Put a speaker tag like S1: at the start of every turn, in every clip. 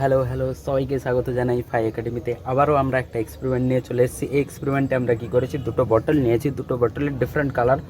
S1: Hello hello সবাইকে স্বাগত জানাই ফাই একাডেমিতে আবারও আমরা একটা এক্সপেরিমেন্ট নিয়ে চলে এসেছি। এই এক্সপেরিমেন্টে আমরা কী করেছি? দুটো বটল নিয়েছি। দুটো বটলের ডিফারেন্ট কালার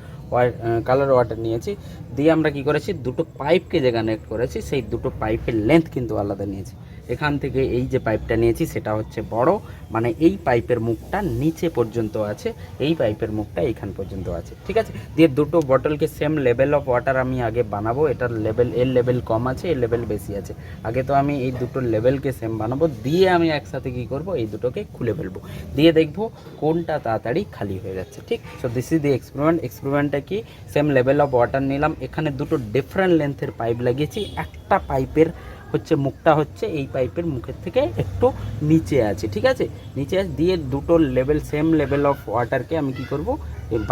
S1: কালার ওয়াটার নিয়েছি। দিয়ে আমরা কী করেছি? দুটো পাইপকে যে কানেক্ট করেছি, সেই দুটো পাইপের লেন্থ কিন্তু আলাদা নিয়েছি। এখান থেকে এই যে পাইপটা নিয়েছি, সেটা হচ্ছে বড়। মানে এই পাইপের মুখটা নিচে পর্যন্ত আছে, এই পাইপের মুখটা এইখান পর্যন্ত আছে, ঠিক আছে? দিয়ে দুটো বটলকে সেম লেভেল অফ ওয়াটার আমি আগে বানাবো এটার লেভেল এর লেভেল কম আছে, এর লেভেল বেশি আছে। আগে তো আমি এই দুটো লেভেলকে সেম বানাবো, দিয়ে আমি একসাথে কি করব, এই দুটোকে খুলে ফেলব। দিয়ে দেখব কোনটা তাড়াতাড়ি খালি হয়ে যাচ্ছে, ঠিক? So this is the experiment এক্সপেরিমেন্টটা কি? সেম লেভেল অফ ওয়াটার নিলাম, এখানে দুটো ডিফারেন্ট লেন্থের পাইপ লাগিয়েছি, একটা পাইপের হচ্ছে মুখটা হচ্ছে এই পাইপের মুখের থেকে একটু নিচে আছে, ঠিক আছে? নিচে দিয়ে দুটো লেভেল সেম লেভেল অফ ওয়াটারকে আমি কি করব?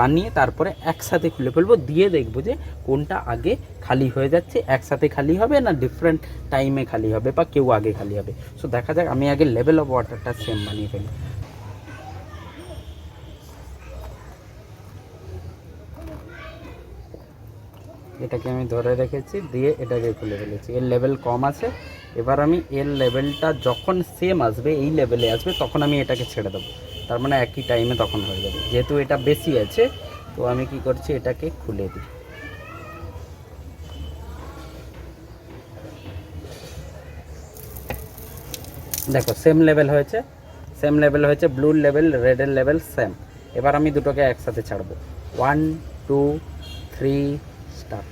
S1: বানিয়ে তারপরে একসাথে খুলে ফেলব, দিয়ে দেখব যে কোনটা আগে খালি হয়ে যাচ্ছে, একসাথে খালি হবে না ডিফারেন্ট টাইমে খালি হবে বা কেউ আগে খালি হবে। সো দেখা যাক, আমি আগে লেভেল অফ ওয়াটারটা সেম বানিয়ে ফেলি। এটাকে আমি ধরে রেখেছি, দিয়ে এটাকে খুলে ফেলেছি। এর লেভেল কম আছে। এবার আমি এর লেভেলটা যখন সেম আসবে, এই লেভেলে আসবে, তখন আমি এটাকে ছেড়ে দেবো। তার মানে একই টাইমে তখন হয়ে যাবে। যেহেতু এটা বেশি আছে, তো আমি কি করছি, এটাকে খুলে দিই। দেখো সেম লেভেল হয়েছে। সেম লেভেল হয়েছে ব্লু লেভেল রেডের লেভেল সেম এবার আমি দুটোকে একসাথে ছাড়বো। ওয়ান টু থ্রি স্টার্ট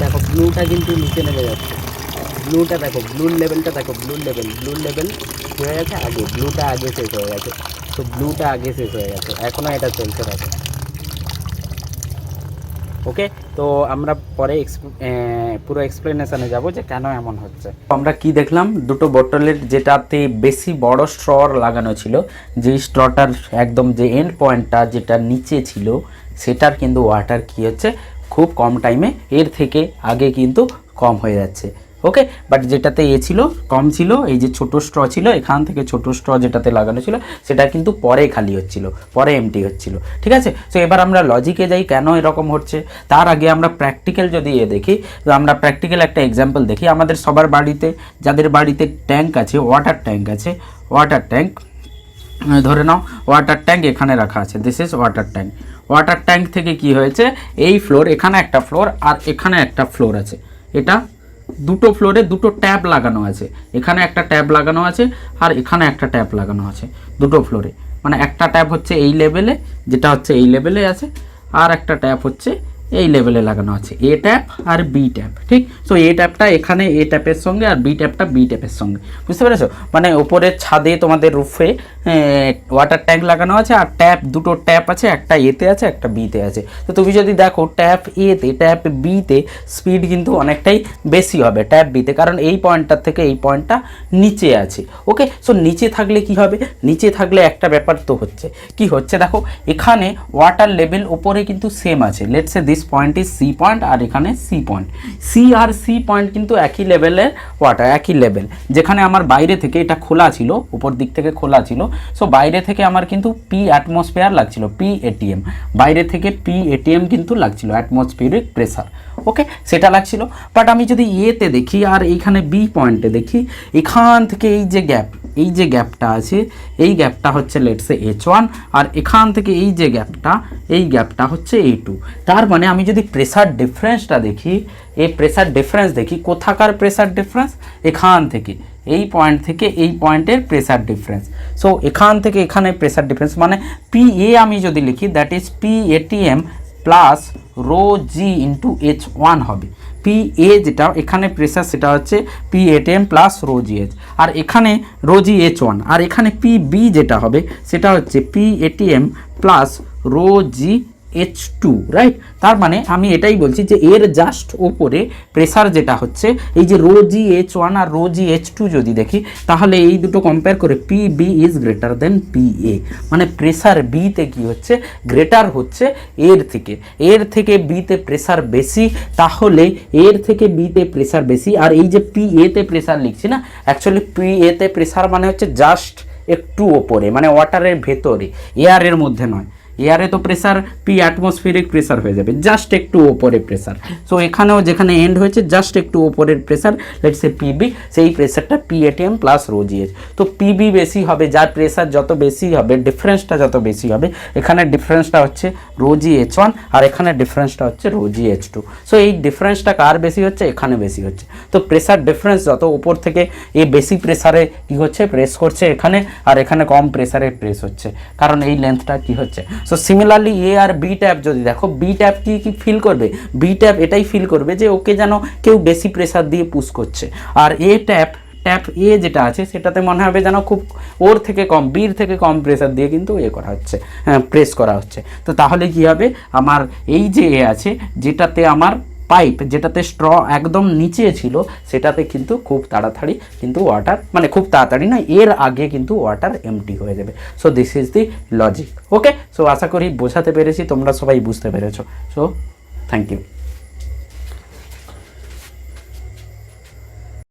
S1: দেখো ব্লুটা কিন্তু নিচে নেমে যাচ্ছে। ব্লুটা দেখো ব্লুর লেভেলটা দেখো ব্লুর লেভেল ব্লুর লেভেল হয়ে গেছে, আগে ব্লুটা আগে শেষ হয়ে গেছে। তো ব্লুটা আগে শেষ হয়ে গেছে। এখনও এটা চলছে দেখো। ওকে? তো আমরা পরে পুরো এক্সপ্লেনেশনে যাব যে কেন এমন হচ্ছে। আমরা কি দেখলাম? দুটো বোতলের যেটাতে বেশি বড় স্ট্রর লাগানো ছিল যে স্ট্রটার একদম যে এন্ড পয়েন্টটা যেটা নিচে ছিল, সেটার কিন্তু ওয়াটার কি হচ্ছে? খুব কম টাইমে এর থেকে আগে কিন্তু কম হয়ে যাচ্ছে। ওকে বাট যেটাতে এ ছিল, কম ছিল, এই যে ছোট স্ট্র ছিল, এখান থেকে ছোট স্ট্র যেটাতে লাগানো ছিল, সেটা কিন্তু পরে খালি হচ্ছিল, পরে এমটি হচ্ছিল, ঠিক আছে? তো এবার আমরা লজিকে যাই, কেন এরকম হচ্ছে? তার আগে আমরা প্র্যাকটিক্যাল যদি এ দেখি, তো আমরা প্র্যাকটিক্যাল একটা এক্সাম্পল দেখি, আমাদের সবার বাড়িতে, যাদের বাড়িতে ট্যাঙ্ক আছে ওয়াটার ট্যাঙ্ক আছে ওয়াটার ট্যাঙ্ক ধরে নাও ওয়াটার ট্যাঙ্ক এখানে রাখা আছে this is water tank water tank থেকে কি হয়েছে? এই ফ্লোর এখানে একটা ফ্লোর আর এখানে একটা ফ্লোর আছে, এটা দুটো ফ্লোরে দুটো ট্যাপ লাগানো আছে। এখানে একটা ট্যাপ লাগানো আছে আর এখানে একটা ট্যাপ লাগানো আছে দুটো ফ্লোরে মানে একটা ট্যাপ হচ্ছে এই লেভেলে যেটা হচ্ছে এই লেভেলে আছে, আর একটা ট্যাপ হচ্ছে এই লেভেলে লাগানো আছে। এ ট্যাপ আর বি ট্যাপ ঠিক? সো এ ট্যাপটা এখানে এ ট্যাপের সঙ্গে আর বি ট্যাপটা বি ট্যাপের সঙ্গে। বুঝতে পেরেছ? মানে ওপরের ছাদে তোমাদের রুফে ওয়াটার ট্যাঙ্ক লাগানো আছে আর ট্যাপ দুটো ট্যাপ আছে, একটা এতে আছে, একটা বিতে আছে। তো তুমি যদি দেখো ট্যাপ এতে ট্যাপ বিতে স্পিড কিন্তু অনেকটাই বেশি হবে ট্যাপ বিতে কারণ এই পয়েন্টটার থেকে এই পয়েন্টটা নিচে আছে, ওকে? সো নিচে থাকলে কি হবে? নিচে থাকলে একটা ব্যাপার তো হচ্ছে। কি হচ্ছে? দেখো, এখানে ওয়াটার লেভেল ওপরে কিন্তু সেম আছে। Let's say this point is C point আর এখানে সি পয়েন্ট সি আর সি পয়েন্ট কিন্তু একই লেভেলের ওয়াটার একই লেভেল যেখানে আমার বাইরে থেকে এটা খোলা ছিল, উপর দিক থেকে খোলা ছিল সো বাইরে থেকে আমার কিন্তু পি অ্যাটমসফিয়ার লাগছিল পি এটিএম বাইরে থেকে পি এটিএম কিন্তু লাগছিল অ্যাটমসফিয়ারিক প্রেসার ওকে সেটা লাগছিল। বাট আমি যদি এতে দেখি আর এইখানে বি পয়েন্টে দেখি, এখান থেকে এই যে গ্যাপ এই যে গ্যাপটা আছে, এই গ্যাপটা হচ্ছে লেটসে এইচ ওয়ান আর এখান থেকে এই যে গ্যাপটা, এই গ্যাপটা হচ্ছে এই টু তার মানে আমি যদি প্রেসার ডিফারেন্সটা দেখি, এই প্রেসার ডিফারেন্স দেখি, কোথাকার প্রেসার ডিফারেন্স এখান থেকে, এই পয়েন্ট থেকে এই পয়েন্টের প্রেসার ডিফারেন্স সো এখান থেকে এখানে প্রেসার ডিফারেন্স মানে পি এ আমি যদি লিখি that is P ATM plus rho G into H one হবে। পি এ যেটা, এখানে প্রেসার সেটা হচ্ছে P ATM plus rho G H আর এখানে রোজি এইচ ওয়ান আর এখানে পি বি যেটা হবে, সেটা হচ্ছে P ATM plus rho G H two right তার মানে আমি এটাই বলছি যে এর জাস্ট ওপরে প্রেসার যেটা হচ্ছে, এই যে রো জি এইচ ওয়ান আর রো জি এইচ টু যদি দেখি, তাহলে এই দুটো কম্পেয়ার করে P B is greater than P A মানে প্রেসার বিতে কি হচ্ছে? গ্রেটার হচ্ছে এর থেকে। এর থেকে বিতে প্রেসার বেশি, তাহলে এর থেকে বিতে প্রেসার বেশি। আর এই যে পি এতে প্রেসার লিখছি না অ্যাকচুয়ালি পি এতে প্রেসার মানে হচ্ছে জাস্ট একটু ওপরে মানে ওয়াটারের ভেতরে এয়ারের মধ্যে নয়। এয়ারে তো প্রেসার পি অ্যাটমসফিয়ারিক প্রেসার হয়ে যাবে জাস্ট একটু ওপরে প্রেসার সো এখানেও যেখানে এন্ড হয়েছে জাস্ট একটু ওপরের প্রেসার লেটস সে পিবি সেই প্রেসারটা পি এটিএম প্লাস রোজিএস তো পিবি বেশি হবে, যার প্রেসার যত বেশি হবে ডিফারেন্সটা যত বেশি হবে, এখানে ডিফারেন্সটা হচ্ছে রোজি এইচ ওয়ান আর এখানে ডিফারেন্সটা হচ্ছে রোজি এইচ টু সো এই ডিফারেন্সটা কার বেশি হচ্ছে? এখানে বেশি হচ্ছে। তো প্রেসার ডিফারেন্স যত উপর থেকে এ বেশি প্রেসারে কি হচ্ছে? প্রেস করছে এখানে, আর এখানে কম প্রেসারে প্রেস হচ্ছে। কারণ এই লেন্থটা কি হচ্ছে? সো সিমিলারলি এ আর বি ট্যাপ যদি দেখো বি ট্যাপ কি কি ফিল করবে? বি ট্যাপ এটাই ফিল করবে যে ওকে যেন কেউ বেশি প্রেসার দিয়ে পুশ করছে। আর এ ট্যাপ ট্যাপ এ যেটা আছে, সেটাতে মনে হবে যেন খুব ওর থেকে কম বির থেকে কম প্রেসার দিয়ে কিন্তু এ করা হচ্ছে হ্যাঁ প্রেস করা হচ্ছে। তো তাহলে কি হবে? আমার এই যে এ আছে, যেটাতে আমার পাইপ যেটাতে স্ট্র একদম নিচে ছিল, সেটাতে কিন্তু খুব তাড়াতাড়ি কিন্তু ওয়াটার মানে খুব তাড়াতাড়ি না এর আগে কিন্তু ওয়াটার এমটি হয়ে যাবে। So this is the logic okay so আশা করি বোঝাতে পেরেছি, তোমরা সবাই বুঝতে পেরেছ। So thank you